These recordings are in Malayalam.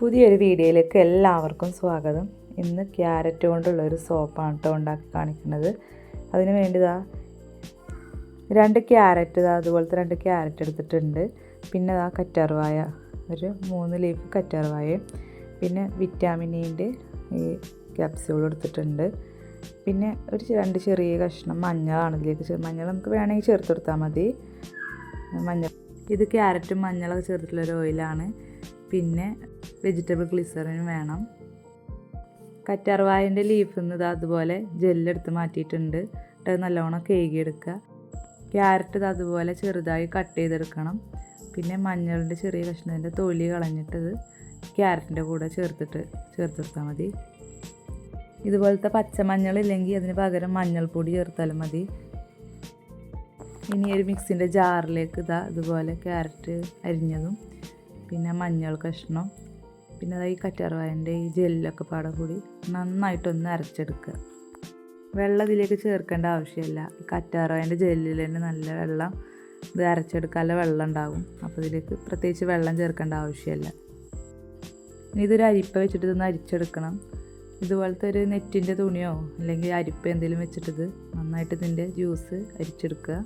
പുതിയൊരു വീഡിയോയിലേക്ക് എല്ലാവർക്കും സ്വാഗതം. ഇന്ന് ക്യാരറ്റ് കൊണ്ടുള്ള ഒരു സോപ്പാണ് കേട്ടോ ഉണ്ടാക്കി കാണിക്കുന്നത്. അതിന് വേണ്ടിതാ രണ്ട് ക്യാരറ്റ് ഇതാ അതുപോലത്തെ രണ്ട് ക്യാരറ്റ് എടുത്തിട്ടുണ്ട്. പിന്നെ ഇതാ കറ്റാർവായ ഒരു മൂന്ന് ലീഫ് കറ്റാർവായയും പിന്നെ വിറ്റാമിനീന്റെ ഈ ക്യാപ്സ്യൂൾ എടുത്തിട്ടുണ്ട്. പിന്നെ ഒരു രണ്ട് ചെറിയ കഷ്ണം മഞ്ഞളാണ് ഇതിലേക്ക് മഞ്ഞൾ നമുക്ക് വേണമെങ്കിൽ ചേർത്ത് കൊടുത്താൽ മതി. മഞ്ഞൾ ഇത് ക്യാരറ്റും മഞ്ഞളൊക്കെ ചേർത്തിട്ടുള്ളൊരു ഓയിലാണ്. പിന്നെ വെജിറ്റബിൾ ഗ്ലിസറിനും വേണം. കറ്റാർവായന്റെ ലീഫിൽ നിന്ന് അതുപോലെ ജെല്ലെടുത്ത് മാറ്റിയിട്ടുണ്ട്. അത് നല്ലോണം കേകിയെടുക്കുക ക്യാരറ്റ് അതുപോലെ ചെറുതായി കട്ട് ചെയ്തെടുക്കണം. പിന്നെ മഞ്ഞളിന്റെ ചെറിയ കഷ്ണത്തിന്റെ തൊലി കളഞ്ഞിട്ടത് ക്യാരറ്റിന്റെ കൂടെ ചേർത്തിട്ട് ചേർത്തെടുത്താൽ മതി. ഇതുപോലത്തെ പച്ചമഞ്ഞൾ ഇല്ലെങ്കിൽ അതിന് പകരം മഞ്ഞൾപ്പൊടി ചേർത്താലും മതി. ഇനി ഒരു മിക്സിന്റെ ജാറിലേക്ക് ഇതാ ഇതുപോലെ ക്യാരറ്റ് അരിഞ്ഞതും പിന്നെ മഞ്ഞൾ കഷ്ണം പിന്നെ അതായത് ഈ കറ്റാർവായന്റെ ഈ ജെല്ലൊക്കെ പാടെ കൂടി നന്നായിട്ടൊന്ന് അരച്ചെടുക്കുക. വെള്ളം ഇതിലേക്ക് ചേർക്കേണ്ട ആവശ്യമില്ല. കറ്റാർവായന്റെ ജെല്ലിൽ തന്നെ നല്ല വെള്ളം ഇത് അരച്ചെടുക്കാനുള്ള വെള്ളം ഉണ്ടാകും അപ്പോൾ ഇതിലേക്ക് പ്രത്യേകിച്ച് വെള്ളം ചേർക്കേണ്ട ആവശ്യമില്ല. ഇനി ഇതൊരു അരിപ്പ വെച്ചിട്ട് ഇതൊന്ന് അരിച്ചെടുക്കണം. ഇതുപോലത്തെ ഒരു നെറ്റിന്റെ തുണിയോ അല്ലെങ്കിൽ അരിപ്പ എന്തെങ്കിലും വെച്ചിട്ടത് നന്നായിട്ട് ഇതിന്റെ ജ്യൂസ് അരിച്ചെടുക്കുക.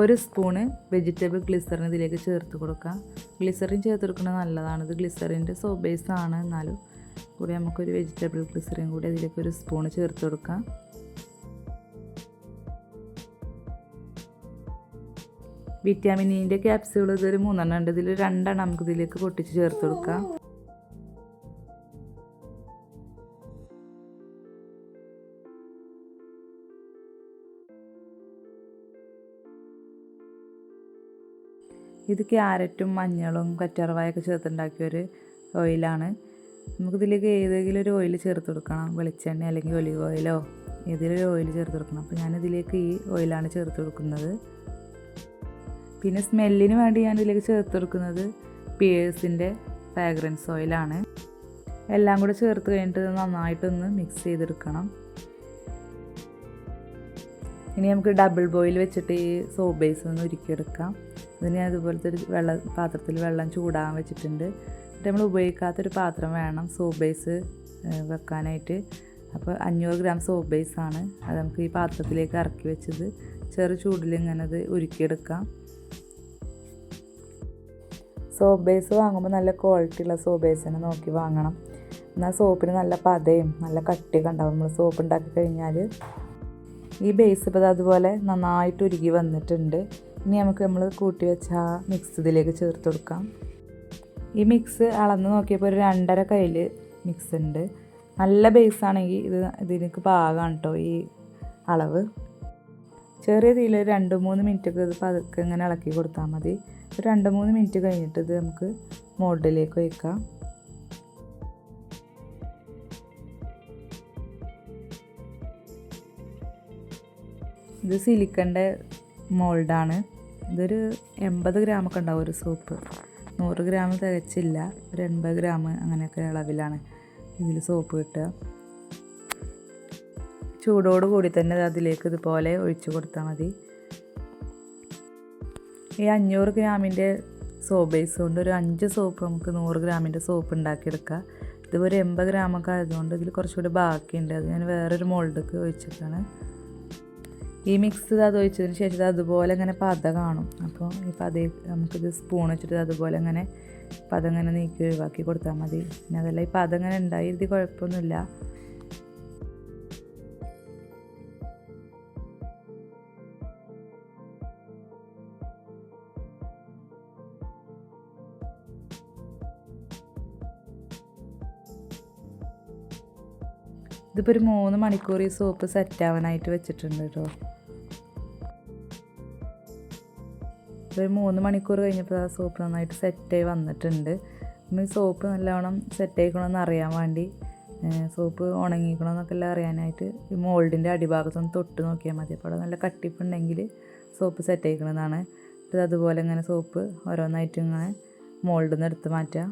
ഒരു സ്പൂണ് വെജിറ്റബിൾ ഗ്ലിസറിൻ ഇതിലേക്ക് ചേർത്ത് കൊടുക്കാം ഗ്ലിസറിൻ ചേർത്ത് കൊടുക്കുന്നത് നല്ലതാണ്. ഇത് ഗ്ലിസറിന്റെ സോബേസ് ബേസ് ആണ് എന്നാലും കൂടി നമുക്കൊരു വെജിറ്റബിൾ ഗ്ലിസറിൻ കൂടി ഇതിലേക്ക് ഒരു സ്പൂണ് ചേർത്ത് കൊടുക്കാം. വിറ്റാമിൻ ഇന്റെ ക്യാപ്സ്യൂൾ ഇതൊരു മൂന്നെണ്ണം ഉണ്ട്. ഇതിൽ രണ്ടെണ്ണം നമുക്ക് ഇതിലേക്ക് പൊട്ടിച്ച് ചേർത്ത് കൊടുക്കാം. ഇത് ക്യാരറ്റും മഞ്ഞളും കറ്റാർവായൊക്കെ ചേർത്തുണ്ടാക്കിയ ഒരു ഓയിലാണ് നമുക്കിതിലേക്ക് ഏതെങ്കിലും ഒരു ഓയിൽ ചേർത്ത് കൊടുക്കണം. വെളിച്ചെണ്ണ അല്ലെങ്കിൽ ഒലിവ് ഓയിലോ ഏതെങ്കിലും ഓയിൽ ചേർത്ത് കൊടുക്കണം. അപ്പോൾ ഞാനിതിലേക്ക് ഈ ഓയിലാണ് ചേർത്ത് കൊടുക്കുന്നത്. പിന്നെ സ്മെല്ലിന് വേണ്ടി ഞാൻ ഇതിലേക്ക് ചേർത്ത് കൊടുക്കുന്നത് പിയേഴ്സിന്റെ ഫ്രാഗ്രൻസ് ഓയിലാണ് എല്ലാം കൂടെ ചേർത്ത് കഴിഞ്ഞിട്ട് നന്നായിട്ടൊന്ന് മിക്സ് ചെയ്തെടുക്കണം. ഇനി നമുക്ക് ഡബിൾ ബോയിൽ വെച്ചിട്ട് ഈ സോപ്പ് ബേസ് ഒന്ന് ഉരുക്കിയെടുക്കാം. അതിന് ഞാൻ ഇതുപോലത്തെ ഒരു വെള്ളം പാത്രത്തിൽ വെള്ളം ചൂടാൻ വെച്ചിട്ടുണ്ട്. എന്നിട്ട് നമ്മൾ ഉപയോഗിക്കാത്തൊരു പാത്രം വേണം സോപ്പ് ബേസ് വെക്കാനായിട്ട്. അപ്പോൾ അഞ്ഞൂറ് ഗ്രാം സോപ്പ് ബേസ് ആണ് അത് നമുക്ക് ഈ പാത്രത്തിലേക്ക് ഇറക്കി വെച്ചത്. ചെറു ചൂടിൽ ഇങ്ങനെ അത് ഉരുക്കിയെടുക്കാം. സോപ്പ് ബേസ് വാങ്ങുമ്പോൾ നല്ല ക്വാളിറ്റി ഉള്ള സോപ്പ് ബേസ് തന്നെ നോക്കി വാങ്ങണം. എന്നാൽ സോപ്പിന് നല്ല പതയും നല്ല കട്ടിയൊക്കെ ഉണ്ടാവും. നമ്മൾ സോപ്പ് ഉണ്ടാക്കി കഴിഞ്ഞാൽ ഈ ബേസ് ഇപ്പോൾ അതുപോലെ നന്നായിട്ട് ഉരുകി വന്നിട്ടുണ്ട്. ഇനി നമുക്ക് നമ്മൾ കൂട്ടി വെച്ച ആ മിക്സ് ഇതിലേക്ക് ചേർത്ത് കൊടുക്കാം. ഈ മിക്സ് അളന്ന് നോക്കിയപ്പോൾ ഒരു രണ്ടര കയ്യിൽ മിക്സ് ഉണ്ട്. നല്ല ബേസ് ആണെങ്കിൽ ഇത് ഇതിനൊക്കെ പാകമാണ് കേട്ടോ ഈ അളവ്. ചെറിയ തീയിൽ രണ്ട് മൂന്ന് മിനിറ്റ് ഒക്കെ ഇത് പതുക്കെ ഇങ്ങനെ ഇളക്കി കൊടുത്താൽ മതി. ഒരു രണ്ട് മൂന്ന് മിനിറ്റ് കഴിഞ്ഞിട്ട് ഇത് നമുക്ക് മോൾഡിലേക്ക് വയ്ക്കാം ഇത് സിലിക്കന്റെ മോൾഡാണ്. ഇതൊരു എൺപത് ഗ്രാമൊക്കെ ഉണ്ടാവും ഒരു സോപ്പ്. നൂറ് ഗ്രാം തികച്ചില്ല ഒരു എൺപത് ഗ്രാം അങ്ങനെയൊക്കെ അളവിലാണ് ഇതിൽ സോപ്പ് കിട്ടുക. ചൂടോട് കൂടി തന്നെ അതിലേക്ക് ഇതുപോലെ ഒഴിച്ചു കൊടുത്താൽ മതി. ഈ അഞ്ഞൂറ് ഗ്രാമിന്റെ സോപ്പ് ബേസ് കൊണ്ട് ഒരു അഞ്ച് സോപ്പ് നമുക്ക് നൂറ് ഗ്രാമിന്റെ സോപ്പ് ഉണ്ടാക്കിയെടുക്കാം. ഇതിപ്പോൾ ഒരു എൺപത് ഗ്രാമൊക്കെ ആയതുകൊണ്ട് ഇതിൽ കുറച്ചുകൂടി ബാക്കിയുണ്ട്. അത് ഞാൻ വേറൊരു മോൾഡൊക്കെ ഒഴിച്ചിട്ടാണ് ഈ മിക്സ് അത് ഒഴിച്ചതിന് ശേഷം ഇത് അതുപോലെ ഇങ്ങനെ പത കാണും. അപ്പോൾ ഈ പത നമുക്കിത് സ്പൂൺ വെച്ചിട്ട് അതുപോലെ ഇങ്ങനെ പത ഇങ്ങനെ നീക്കി ഒഴിവാക്കി കൊടുത്താൽ മതി. പിന്നെ അതല്ല ഈ പത ഇങ്ങനെ ഉണ്ടായി ഇത് കുഴപ്പമൊന്നുമില്ല. ഇതിപ്പോൾ ഒരു മൂന്ന് മണിക്കൂർ ഈ സോപ്പ് സെറ്റ് ആവാനായിട്ട് വെച്ചിട്ടുണ്ട് കേട്ടോ ഒരു മൂന്ന് മണിക്കൂർ കഴിഞ്ഞപ്പോൾ ആ സോപ്പ് നന്നായിട്ട് സെറ്റായി വന്നിട്ടുണ്ട്. നമ്മൾ സോപ്പ് നല്ലവണ്ണം സെറ്റായിക്കണമെന്ന് അറിയാൻ വേണ്ടി സോപ്പ് ഉണങ്ങിക്കണമെന്നൊക്കെ എല്ലാം അറിയാനായിട്ട് ഈ മോൾഡിന്റെ അടിഭാഗത്തൊന്ന് തൊട്ട് നോക്കിയാൽ മതി. അപ്പോൾ അവിടെ നല്ല കട്ടിപ്പുണ്ടെങ്കിൽ സോപ്പ് സെറ്റായിക്കണമെന്നാണ് അതുപോലെ ഇങ്ങനെ സോപ്പ് ഓരോന്നായിട്ട് ഇങ്ങനെ മോൾഡിൽ നിന്ന് എടുത്ത് മാറ്റുക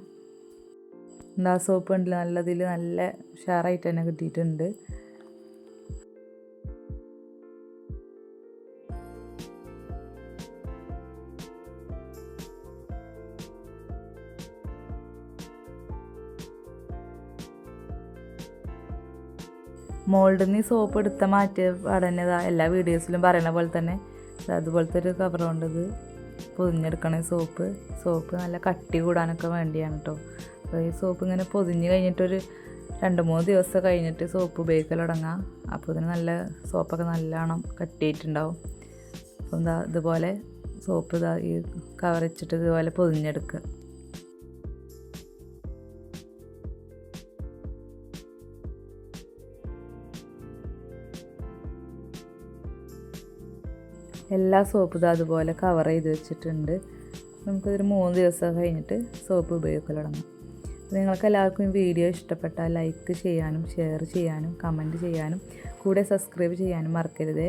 എന്താ സോപ്പ് ഉണ്ടല്ലോ നല്ലതിൽ നല്ല ഉഷാറായിട്ട് തന്നെ കിട്ടിയിട്ടുണ്ട്. മോൾഡിൽ നിന്ന് സോപ്പ് എടുത്ത പാടന്നെ ദാ എല്ലാ വീഡിയോസിലും പറയുന്ന പോലെ തന്നെ. അതുപോലത്തെ ഒരു കവർ കൊണ്ടത് പൊതിഞ്ഞെടുക്കണ സോപ്പ്. സോപ്പ് നല്ല കട്ടി കൂടാനൊക്കെ വേണ്ടിയാണ് കേട്ടോ അപ്പോൾ ഈ സോപ്പ് ഇങ്ങനെ പൊതിഞ്ഞ് കഴിഞ്ഞിട്ടൊരു രണ്ട് മൂന്ന് ദിവസം കഴിഞ്ഞിട്ട് സോപ്പ് ഉപയോഗിക്കൽ തുടങ്ങാം. അപ്പോൾ ഇതിന് നല്ല സോപ്പൊക്കെ നല്ലോണം കട്ടിയിട്ടുണ്ടാവും. അപ്പം എന്താ ഇതുപോലെ സോപ്പ് ഇതാ ഈ കവർ ഇതുപോലെ പൊതിഞ്ഞെടുക്കുക. എല്ലാ സോപ്പും അതുപോലെ കവർ ചെയ്ത് വെച്ചിട്ടുണ്ട്. നമുക്കിതൊരു മൂന്ന് ദിവസം കഴിഞ്ഞിട്ട് സോപ്പ് ഉപയോഗിക്കൽ തുടങ്ങാം. നിങ്ങൾക്ക് എല്ലാവർക്കും വീഡിയോ ഇഷ്ടപ്പെട്ടാൽ ലൈക്ക് ചെയ്യാനും ഷെയർ ചെയ്യാനും കമന്റ് ചെയ്യാനും കൂടെ സബ്സ്ക്രൈബ് ചെയ്യാനും മറക്കരുതേ.